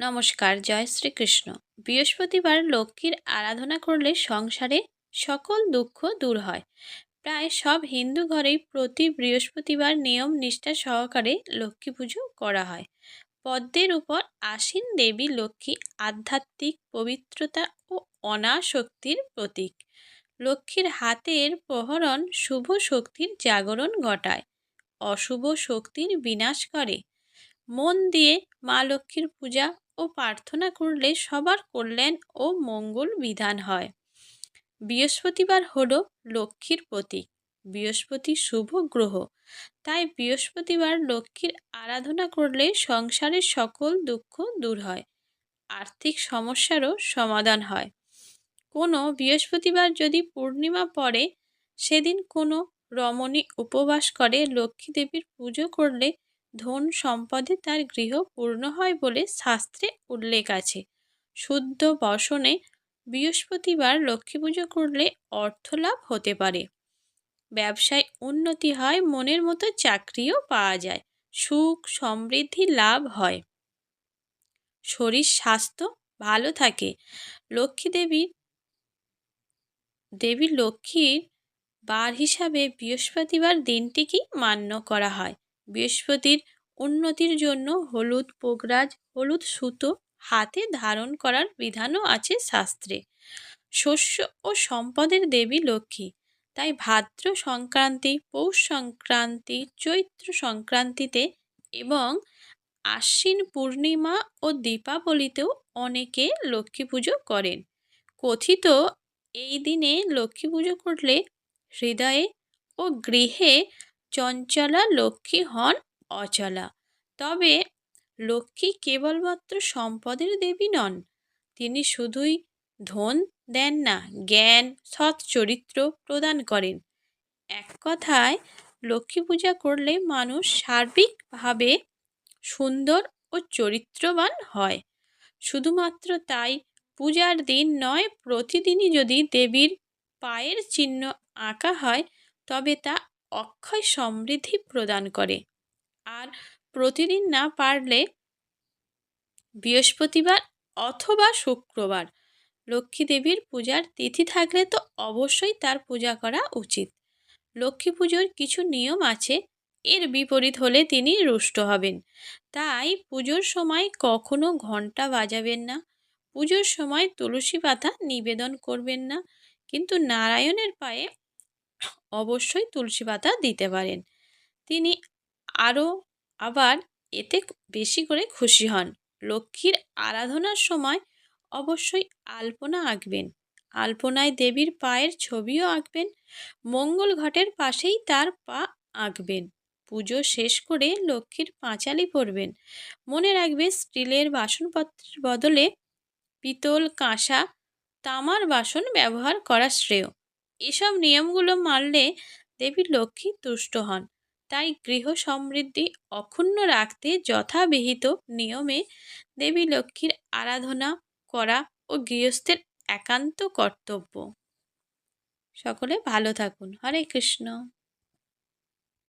নমস্কার, জয় শ্রীকৃষ্ণ। বৃহস্পতিবার লক্ষ্মীর আরাধনা করলে সংসারে সকল দুঃখ দূর হয়। প্রায় সব হিন্দু ঘরেই প্রতি বৃহস্পতিবার নিয়ম নিষ্ঠা সহকারে লক্ষ্মী পুজো করা হয়। পদ্মের উপর আসীন দেবী লক্ষ্মী আধ্যাত্মিক পবিত্রতা ও অনাশক্তির প্রতীক। লক্ষ্মীর হাতের প্রহরণ শুভ শক্তির জাগরণ ঘটায়, অশুভ শক্তির বিনাশ করে। মন দিয়ে মা লক্ষ্মীর পূজা ও প্রার্থনা করলে সবার কল্যাণ ও মঙ্গল বিধান হয়। বৃহস্পতিবার হলো লক্ষ্মীর প্রতীক, বৃহস্পতি শুভ গ্রহ। তাই বৃহস্পতিবার লক্ষ্মীর আরাধনা করলে সংসারের সকল দুঃখ দূর হয়, আর্থিক সমস্যারও সমাধান হয়। কোনো বৃহস্পতিবার যদি পূর্ণিমা পড়ে, সেদিন কোনো রমণী উপবাস করে লক্ষ্মী দেবীর পুজো করলে ধন সম্পদে তার গৃহ পূর্ণ হয় বলে শাস্ত্রে উল্লেখ আছে। শুদ্ধ বসনে বৃহস্পতিবার লক্ষ্মী পুজো করলে অর্থলাভ হতে পারে। ব্যবসায় উন্নতি হয়, মনের মতো চাকরিও পাওয়া যায়। সুখ, সমৃদ্ধি লাভ হয়। শরীর, স্বাস্থ্য ভালো থাকে। লক্ষ্মী দেবীর দেবী লক্ষ্মীর বার হিসাবে বৃহস্পতিবার দিনটিকেই মান্য করা হয়। বৃহস্পতির উন্নতির জন্য হলুদ পোগরাজ, হলুদ সুতো হাতে ধারণ করার বিধানও আছে শাস্ত্রে। শস্য ও সম্পদের দেবী লক্ষ্মী। তাই ভাদ্র সংক্রান্তি, পৌষ সংক্রান্তি, চৈত্র সংক্রান্তিতে এবং আশ্বিন পূর্ণিমা ও দীপাবলিতেও অনেকে লক্ষ্মী পুজো করেন। কথিত এই দিনে লক্ষ্মী পুজো করলে হৃদয়ে ও গৃহে চঞ্চলা লক্ষ্মী হন অচলা। তবে লক্ষ্মী কেবলমাত্র সম্পদের দেবী নন, তিনি শুধুই ধন দেন না, জ্ঞান, সৎ চরিত্র প্রদান করেন। এক কথায়, লক্ষ্মী পূজা করলে মানুষ সার্বিকভাবে সুন্দর ও চরিত্রবান হয়। শুধুমাত্র তাই পূজার দিন নয়, প্রতিদিনই যদি দেবীর পায়ের চিহ্ন আঁকা হয়, তবে তা অক্ষয় সমৃদ্ধি প্রদান করে। আর প্রতিদিন না পারলে বৃহস্পতিবার অথবা শুক্রবার লক্ষ্মী দেবীর পূজার তিথি থাকলে তো অবশ্যই তার পূজা করা উচিত। লক্ষ্মী পুজোর কিছু নিয়ম আছে, এর বিপরীত হলে তিনি রুষ্ট হবেন। তাই পুজোর সময় কখনো ঘণ্টা বাজাবেন না, পুজোর সময় তুলসী পাতা নিবেদন করবেন না। কিন্তু নারায়ণের পায়ে অবশ্যই তুলসী পাতা দিতে পারেন। তিনি আরও আবার এতে বেশি করে খুশি হন। লক্ষ্মীর আরাধনার সময় অবশ্যই আলপনা আঁকবেন। আলপনায় দেবীর পায়ের ছবিও আঁকবেন। মঙ্গল ঘটের পাশেই তার পা আঁকবেন। পুজো শেষ করে লক্ষ্মীর পাঁচালি পরবেন। মনে রাখবে স্টিলের বাসনপত্রের বদলে পিতল, কাঁসা, তামার বাসন ব্যবহার করা শ্রেয়। এসব নিয়মগুলো মানলে দেবী লক্ষ্মী তুষ্ট হন। তাই গৃহ সমৃদ্ধি অক্ষুণ্ণ রাখতে যথাবিহিত নিয়মে দেবী লক্ষ্মীর আরাধনা করা ও গৃহস্থের একান্ত কর্তব্য। সকলে ভালো থাকুন। হরে কৃষ্ণ।